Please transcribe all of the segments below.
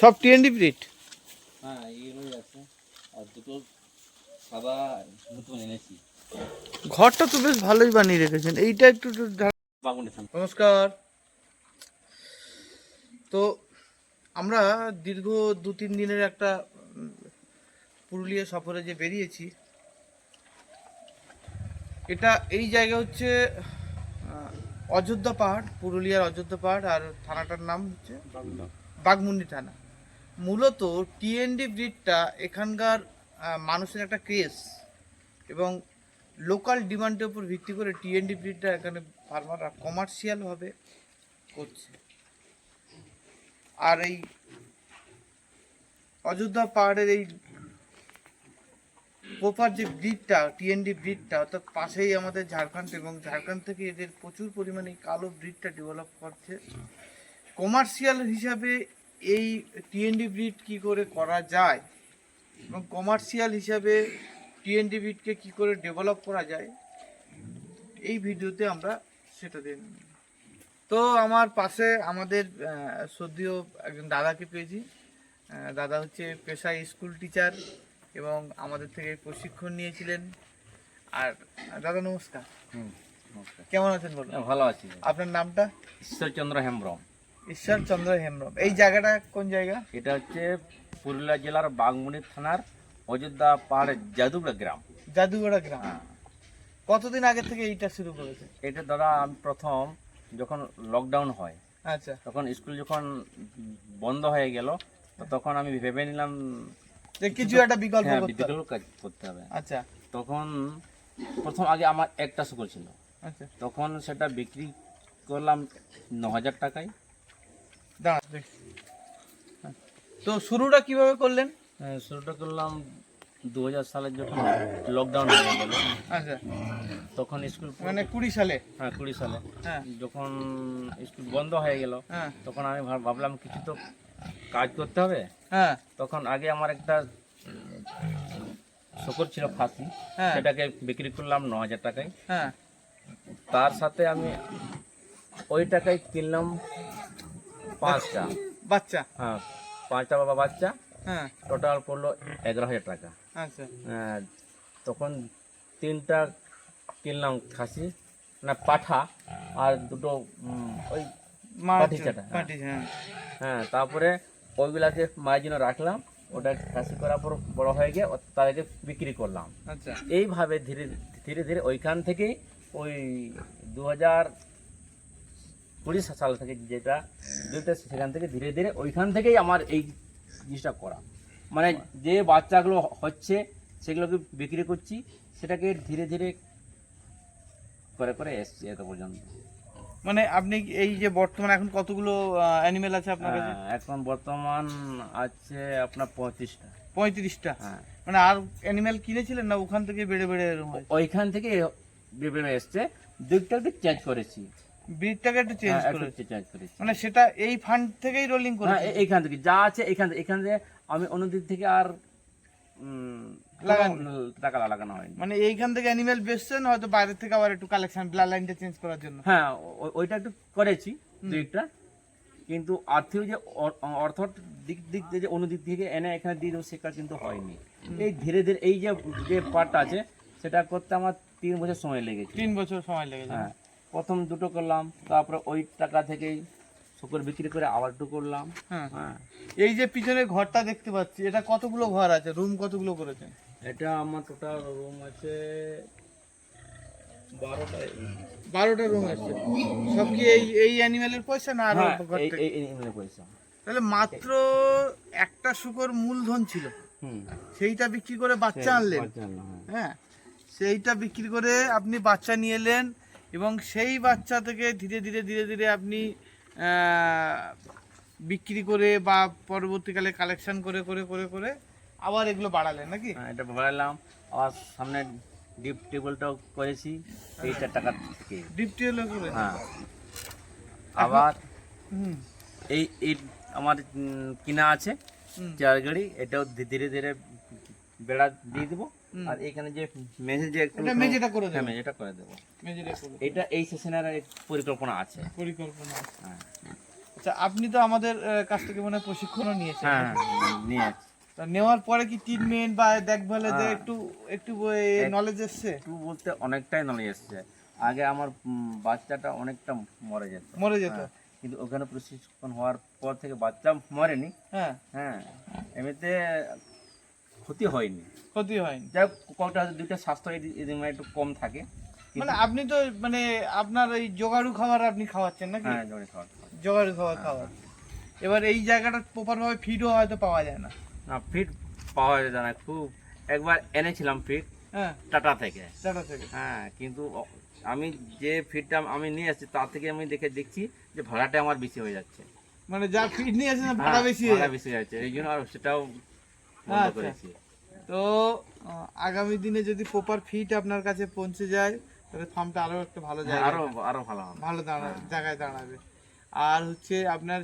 সব TND breed হ্যাঁ এইগুলোই আছে। আর দুটো সাদা নতুন এনেছি। ঘরটা তো বেশ ভালোই বানিয়ে রেখেছেন। এইটা একটু নমস্কার। তো আমরা দীর্ঘ দু তিন দিনের একটা পুরুলিয়া সফরে যে বেরিয়েছি এটা এই জায়গা হচ্ছে অযোধ্যা পাহাড় পুরুলিয়ার অযোধ্যা পাহাড় আর থানাটার নাম হচ্ছে বাগমুন্ডি। থানা। মূলত টিএনডি ব্রিডটা এখানকার মানুষের একটা ক্রেজ এবং লোকাল ডিমান্ডের উপর ভিত্তি করে টিএনডি ব্রিডটা এখানে ফার্মাররা কমার্শিয়ালভাবে করছে। আর এই অযোধ্যা পাহাড়ের এই প্রপার যে ব্রিডটা টিএনডি ব্রিডটা অর্থাৎ পাশেই আমাদের ঝাড়খণ্ড এবং ঝাড়খণ্ড থেকে এদের প্রচুর পরিমাণে কালো ব্রিডটা ডেভেলপ করছে। কমার্শিয়াল হিসাবে এই টিএনডি ব্রিড কি করে করা যায় এবং কমার্শিয়াল হিসাবে টিএনডি ব্রিডকে কি করে ডেভেলপ করা যায় এই ভিডিওতে আমরা সেটা দেন তো আমার পাশে আমাদের আহ, সদ্যীয় একজন দাদাকে পেয়েছি। দাদা হচ্ছে পেশায় স্কুল টিচার এবং আমাদের থেকে প্রশিক্ষণ নিয়েছিলেন। আর দাদা নমস্কার। হুম কেমন আছেন বলুন? হ্যাঁ, ভালো আছি। আপনার নামটা? ঈশ্বরচন্দ্র হেমব্রম। ঈশ্বরচন্দ্র হেমব্রম। এই জায়গাটা কোন জায়গা? এটা হচ্ছে পুরুলিয়া জেলার বাগমুনি থানার অযোধ্যা পাহাড়ের জাদুগড়া গ্রাম। জাদুগড়া গ্রাম। হ্যাঁ। কতদিন আগে থেকে এইটা শুরু করেছে? এটা দাদা আমি প্রথম যখন লকডাউন হয় আচ্ছা। তখন স্কুল যখন বন্ধ হয়ে গেল তখন আমি ভেবে নিলাম কিছু একটা বিকল্প হ্যাঁ করতে হবে। আচ্ছা। তখন প্রথম আগে আমার একটা শুকর ছিল। আচ্ছা। তখন সেটা বিক্রি করলাম ন হাজার টাকায় তো শুরুটা কীভাবে করলেন? হ্যাঁ, শুরুটা করলাম দু হাজার সালে যখন লকডাউন হয়ে গেল আচ্ছা। তখন স্কুল মানে কুড়ি সালে। হ্যাঁ কুড়ি সালে। হ্যাঁ। যখন স্কুল বন্ধ হয়ে গেল হ্যাঁ। তখন আমি ভাবলাম কিছু তো কাজ করতে হবে। হ্যাঁ। তখন আগে আমার একটা শকর ছিল ফাঁসি হ্যাঁ। সেটাকে বিক্রি করলাম ন হাজার টাকায়। হ্যাঁ। তার সাথে আমি ওই টাকায় কিনলাম পাঁচটা। বাচ্চা? হ্যাঁ পাঁচটা বাবা বাচ্চা। হ্যাঁ। টোটাল পড়ল এগারো হাজার টাকা। আচ্ছা। আহ, তখন তিনটা কিনলাম খাসি না পাঠা আর দুটো ওই পাটি চাটা, হ্যাঁ। হ্যাঁ। হ্যাঁ তারপরে ওইগুলাকে মায়ের জন্য রাখলাম ওটা খাসি করার পর বড় হয়ে গিয়ে তাদেরকে বিক্রি করলাম। আচ্ছা। এইভাবে ধীরে ধীরে ধীরে ওইখান থেকেই ওই দু হাজার কুড়ি সাল থেকে যেটা যেটা সেখান থেকে ধীরে ধীরে ওইখান থেকেই আমার এই জিনিসটা করা। মানে যে বাচ্চাগুলো হচ্ছে সেগুলোকে বিক্রি করছি সেটাকে ধীরে ধীরে করে করে এসছি এত পর্যন্ত। মানে আপনি এই যে বর্তমানে এখন কতগুলো অ্যানিমেল আছে আপনার কাছে? হ্যাঁ, এখন বর্তমান আছে আপনার পঁয়ত্রিশটা। পঁয়ত্রিশটা? হ্যাঁ। মানে আর অ্যানিমেল কিনেছিলেন না ওখান থেকে বেড়ে বেড়ে ওইখান থেকে বিভিন্ন এসছে দুইটা একটু চেঞ্জ করেছি। ব্রিডটাকে একটু চেঞ্জ হ্যাঁ, করে চেঞ্জ করেছি। মানে সেটা এই ফান্ড থেকেই রোলিং করে এইখান থেকে যা আছে এখান থেকে এখান থেকে আমি অন্যদিক থেকে আর টাকা লাগানো হয়নি। মানে এইখান থেকে অ্যানিমেল বেচছেন হয়তো বাইরে থেকে আবার একটু কালেকশন ব্লাড লাইনটা চেঞ্জ করার জন্য। হ্যাঁ ওইটা একটু করেছি দুইটা। কিন্তু আর্থিক যে অর- অর্থ দিক দিক দিয়ে যে অনুদিক থেকে এনে এখানে দিয়ে দেবো সেটা কিন্তু হয়নি। এই ধীরে ধীরে এই যে যে পার্টটা আছে সেটা করতে আমার তিন বছর সময় লেগেছে। তিন বছর সময় লেগেছে। হ্যাঁ প্রথম দুটো করলাম তারপরে ওই টাকা থেকেই শুকর বিক্রি করে আবার দুটো করলাম। হ্যাঁ। হ্যাঁ। এই যে পিছনে ঘরটা দেখতে পাচ্ছি এটা কতগুলো ঘর আছে? রুম কতগুলো করেছেন? এটা আমার টোটাল রুম আছে বারোটা বারোটা রুম আছে। সব কি এই এই অ্যানিমেলের পয়সা না আরও হ্যাঁ এই পয়সা। তাহলে মাত্র একটা শুকর মূলধন ছিল। হুম। সেইটা বিক্রি করে বাচ্চা আনলেন। হ্যাঁ। হ্যাঁ। সেইটা বিক্রি করে আপনি বাচ্চা নিয়ে এলেন এবং সেই বাচ্চা থেকে ধীরে ধীরে ধীরে ধীরে আপনি বিক্রি করে বা পরবর্তীকালে কালেকশন করে করে করে করে আবার এগুলো বাড়ালেন নাকি? হ্যাঁ এটা বাড়ালাম। আবার সামনে ডিপ টেবিলটাও করেছি এইটা টাকা থেকে। ডিপটি হলো করে হ্যাঁ। আবার এই এই আমার কিনা আছে চার গাড়ি এটাও ধীরে ধীরে বেড়া দিয়ে দেবো। আর এখানে যে মেঝে যে একটু এটা মেঝেটা করে হ্যাঁ দেবেন মেঝেটা করে দেবো। মেঝেটা করে এটা এই সেশনের পরিকল্পনা আছে। পরিকল্পনা হ্যাঁ আচ্ছা আপনি তো আমাদের কাছ থেকে মনে হয় প্রশিক্ষণও নিয়েছেন। হ্যাঁ নিয়ে আসছি তা নেওয়ার পরে কি ট্রিটমেন্ট বা দেখভালে যে হ্যাঁ। একটু একটু নলেজ এসছে? একটু বলতে অনেকটাই নলেজ এসছে। আগে আমার বাচ্চাটা অনেকটা মরে যেত। মরে যেত। হ্যাঁ, কিন্তু ওখানে প্রশিক্ষণ হওয়ার পর থেকে বাচ্চা মরেনি। হ্যাঁ। হ্যাঁ এমনিতে ক্ষতি হয়নি। ক্ষতি হয়নি। যাই হোক কটা দুইটা স্বাস্থ্য একটু কম থাকে। মানে আপনি তো মানে আপনার ওই জোগাড়ু খাবার আপনি খাওয়াচ্ছেন নাকি? হ্যাঁ জড়ে খাওয়া জোগাড়ু খাবার খাওয়ার এবার এই জায়গাটা প্রপার ভাবে ফিডও হয়তো পাওয়া যায় না। না ফিট পাওয়া যায় না। খুব একবার এনেছিলাম ফিট হ্যাঁ। টাটা থেকে। টাটা থেকে। হ্যাঁ কিন্তু আমি যে ফিটটা আমি নিয়ে আসছি তার থেকে আমি দেখে দেখছি যে ভাড়াটা আমার বেশি হয়ে যাচ্ছে। মানে যা ফিড নিয়ে ভাড়া হ্যাঁ, বেশি হয়ে ভাড়া বেশি হয়ে যাচ্ছে। এই জন্য আর সেটাও। করেছি। তো আগামী দিনে যদি প্রপার ফিট আপনার কাছে পৌঁছে যায় তাহলে ফার্মটা আরও একটা ভালো হ্যাঁ, জায়গা আরও আরও ভালো ভালো দাঁড়া জায়গায় দাঁড়াবে। আর হচ্ছে আপনার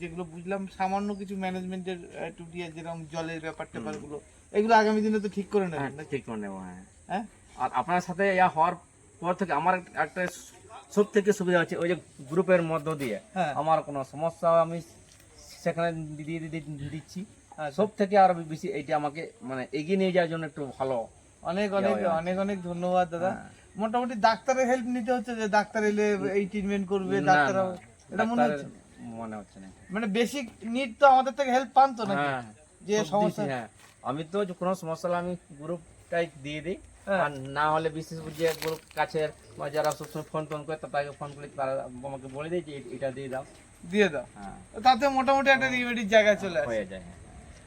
যেগুলো বুঝলাম সামান্য কিছু ম্যানেজমেন্টের টুটি যেরকম জলের ব্যাপার ট্যাপারগুলো এগুলো আগামী দিনে তো ঠিক করে হ্যাঁ নেবেন নাকি? ঠিক করে নেব হ্যাঁ। হ্যাঁ? আর আপনার সাথে ইয়া হওয়ার পর থেকে আমার একটা সব থেকে সুবিধা হচ্ছে ওই যে গ্রুপের মধ্য দিয়ে হ্যাঁ। আমার কোনো সমস্যা আমি সেখানে দিয়ে দিচ্ছি। আচ্ছা। সব থেকে আরও বেশি এইটা আমাকে মানে এগিয়ে নিয়ে যাওয়ার জন্য একটু ভালো অনেক অনেক। অনেক অনেক ধন্যবাদ দাদা। হ্যাঁ। মোটামুটি ডাক্তারের হেল্প নিতে হচ্ছে যে ডাক্তার এলে এই ট্রিটমেন্ট করবে ডাক্তার এটা মনে হচ্ছে? মনে হচ্ছে না। মানে বেসিক নিড তো আমাদের থেকে হেল্প পান তো নাকি? হ্যাঁ। যে সমস্যা হ্যাঁ। আমি তো যে কোনো সমস্যা হলে আমি গ্রুপটাই দিয়ে দিই। আর না হলে বিশেষ যে গ্রুপ কাছের বা যারা সবসময় ফোন টোন করে তাদেরকে ফোন করে তারা আমাকে বলে দেয় যে এটা দিয়ে দাও। দিয়ে দাও। তাতে মোটামুটি একটা রেমেডির জায়গায় চলে আসে। হয়ে। যায়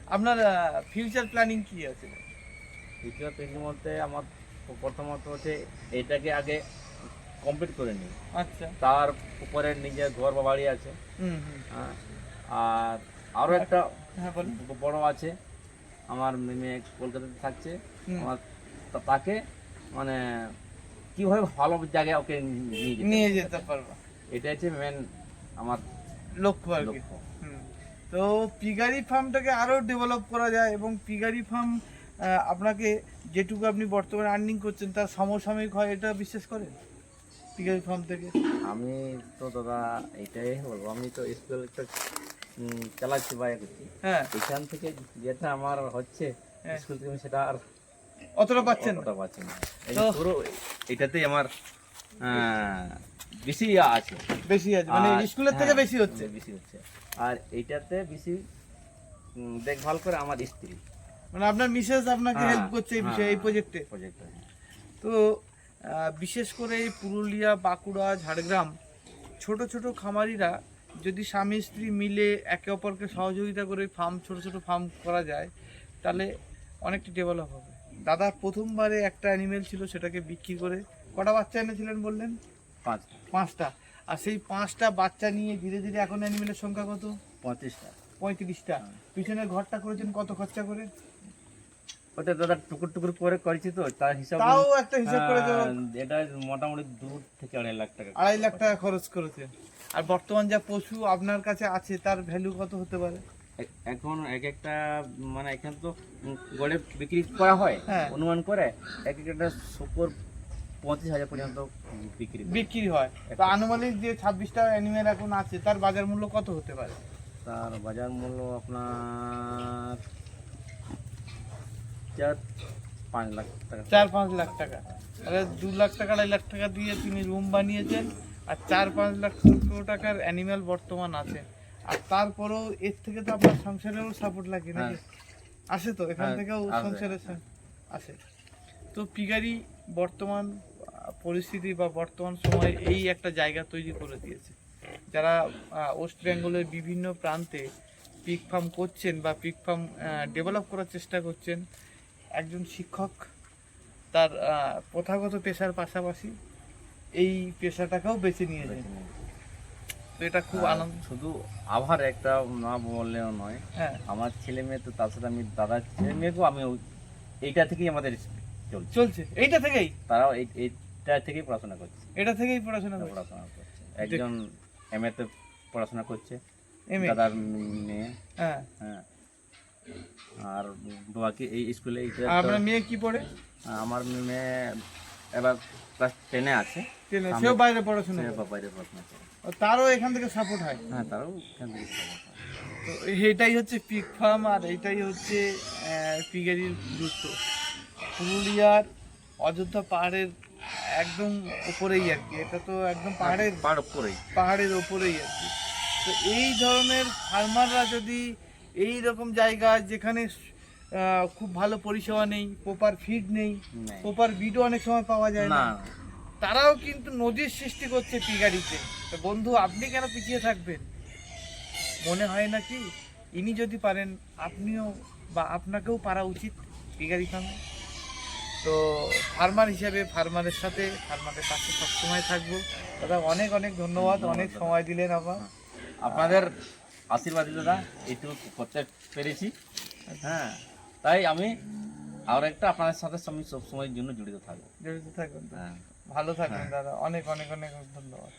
আপনার ফিউচার প্ল্যানিং কি আছে? ফিউচার প্ল্যানিং বলতে আমার প্রথমত হচ্ছে এটাকে আগে কমপ্লিট করে নিই। আচ্ছা। তার উপরে নিজের ঘর বা বাড়ি আছে। হ্যাঁ। আর আরও একটা হ্যাঁ বড় আছে। আমার মেয়ে কলকাতাতে থাকছে। আমার তাকে মানে কীভাবে ভালো জায়গায় ওকে নিয়ে যেতে পারব। এটা হচ্ছে মেন আমার লক্ষ্য আর কি। লক্ষ্য। তো পিগারি ফার্মটাকে আরও ডেভেলপ করা যায় এবং পিগারি ফার্ম আপনাকে যেটুকু আপনি বর্তমানে আর্নিং করছেন তার সমসাময়িক হয় এটা বিশ্বাস করেন? পিগারি ফার্ম থেকে? আমি তো দাদা এটাই বলব আমি তো স্কুল একটা চালাচ্ছি বা করছি। হ্যাঁ। এখান থেকে যেটা আমার হচ্ছে হ্যাঁ। স্কুল থেকে আমি সেটা আর অতটা পাচ্ছেন না। অতটা পাচ্ছি না। পুরো এটাতেই আমার বেশি আছে। বেশি আছে মানে স্কুলের থেকে হ্যাঁ, বেশি হচ্ছে। বেশি হচ্ছে। আর এইটাতে বেশি দেখভাল করে আমার স্ত্রী। মানে আপনার মিসেস আপনাকে হ্যাঁ, হেল্প করছে এই বিষয়ে এই হ্যাঁ। প্রজেক্টে প্রজেক্ট তো বিশেষ করে এই পুরুলিয়া বাঁকুড়া ঝাড়গ্রাম ছোট ছোট খামারিরা যদি স্বামী স্ত্রী মিলে একে অপরকে সহযোগিতা করে ফার্ম ছোট ছোট ফার্ম করা যায় তাহলে অনেকটা ডেভেলপ হবে। দাদা প্রথমবারে একটা অ্যানিমেল ছিল সেটাকে বিক্রি করে কটা বাচ্চা এনেছিলেন বললেন? পাঁচ। পাঁচটা। আর সেই পাঁচটা বাচ্চা নিয়ে ধীরে ধীরে এখন অ্যানিমেলের সংখ্যা কত? পঁয়ত্রিশটা। পঁয়ত্রিশটা। পিছনের ঘরটা করেছেন কত খরচা করে? ওটা দাদা টুকুর টুকুর করে করেছি তো তার হিসাব তাও একটা হিসাব করে দেবো এটা মোটামুটি দু থেকে আড়াই লাখ টাকা। আড়াই লাখ টাকা খরচ করেছেন আর বর্তমান যা পশু আপনার কাছে আছে তার ভ্যালু কত হতে পারে? এখন এক একটা মানে এখানে তো গড়ে বিক্রি করা হয় হ্যাঁ। অনুমান করে এক একটা শুকর পঁচিশ হাজার পর্যন্ত বিক্রি করে। বিক্রি হয়। তো আনুমানিক যে ছাব্বিশটা অ্যানিমেল এখন আছে তার বাজার মূল্য কত হতে পারে? তার বাজার মূল্য আপনার চার পাঁচ লাখ টাকা। চার পাঁচ লাখ টাকা। তাহলে দু লাখ টাকা আড়াই লাখ টাকা দিয়ে তিনি রুম বানিয়েছেন আর চার পাঁচ লাখ টাকার অ্যানিমেল বর্তমান আছে। আর তারপরেও এর থেকে তো আপনার সংসারেও সাপোর্ট লাগে নাকি? আসে তো? এখান হ্যাঁ, থেকেও আসে, সংসারের সা- আসে। তো পিগারি বর্তমান পরিস্থিতি বা বর্তমান সময়ে এই একটা জায়গা তৈরি করে দিয়েছে। যারা ওয়েস্ট বেঙ্গলের বিভিন্ন প্রান্তে পিক ফার্ম করছেন বা পিক ফার্ম ডেভেলপ করার চেষ্টা করছেন একজন শিক্ষক তার প্রথাগত পেশার পাশাপাশি এই পেশাটাকেও বেছে নিয়েছেন। তো এটা খুব আনন্দ শুধু আবার একটা না বললেও নয় হ্যাঁ। আমার ছেলে মেয়ে তো তার সাথে আমি দাদার ছেলে মেয়েকেও আমি এইটা থেকেই আমাদের চলছে। চলছে এইটা থেকেই। তারাও এই এইটা থেকেই পড়াশোনা করছে। এটা থেকেই পড়াশোনা পড়াশোনা করছে। একজন এম তে পড়াশোনা করছে। দাদার মেয়ে। হ্যাঁ। হ্যাঁ। আর বাকি এই স্কুলে আপনার মেয়ে কি পড়ে? আমার মেয়ে এবার ক্লাস টেনে আছে। সেও বাইরে পড়াশোনা বাইরে পড়াশোনা করে। তারও এখান থেকে সাপোর্ট হয়? হ্যাঁ তারাও এখান থেকে হয়। তো এটাই হচ্ছে পিক ফার্ম আর এটাই হচ্ছে পিগারির গুরুত্ব। পুরুলিয়ার অযোধ্যা পাহাড়ের একদম উপরেই আর কি। এটা তো একদম পাহাড়ের পাহাড় উপরেই। পাহাড়ের ওপরেই আর কি। তো এই ধরনের ফার্মাররা যদি এই রকম জায়গা যেখানে খুব ভালো পরিষেবা নেই প্রপার ফিড নেই। প্রপার বিডও অনেক সময় পাওয়া যায় না। তারাও কিন্তু নদীর সৃষ্টি করছে পিগাড়িতে তো বন্ধু আপনি কেন পিছিয়ে থাকবেন? মনে হয় না কি ইনি যদি পারেন আপনিও বা আপনাকেও পারা উচিত পিগারি ফার্মে তো ফার্মার হিসাবে ফার্মারের সাথে ফার্মারের পাশে সবসময় থাকব। দাদা অনেক অনেক ধন্যবাদ। অনেক সময় দিলেন আবার আপনাদের আশীর্বাদ দাদা এইটুকু করতে পেরেছি। হ্যাঁ তাই আমি আর একটা আপনাদের সাথে আমি সবসময়ের জন্য জড়িত থাকব। জড়িত থাকবেন হ্যাঁ। ভালো থাকবেন দাদা। অনেক অনেক অনেক ধন্যবাদ।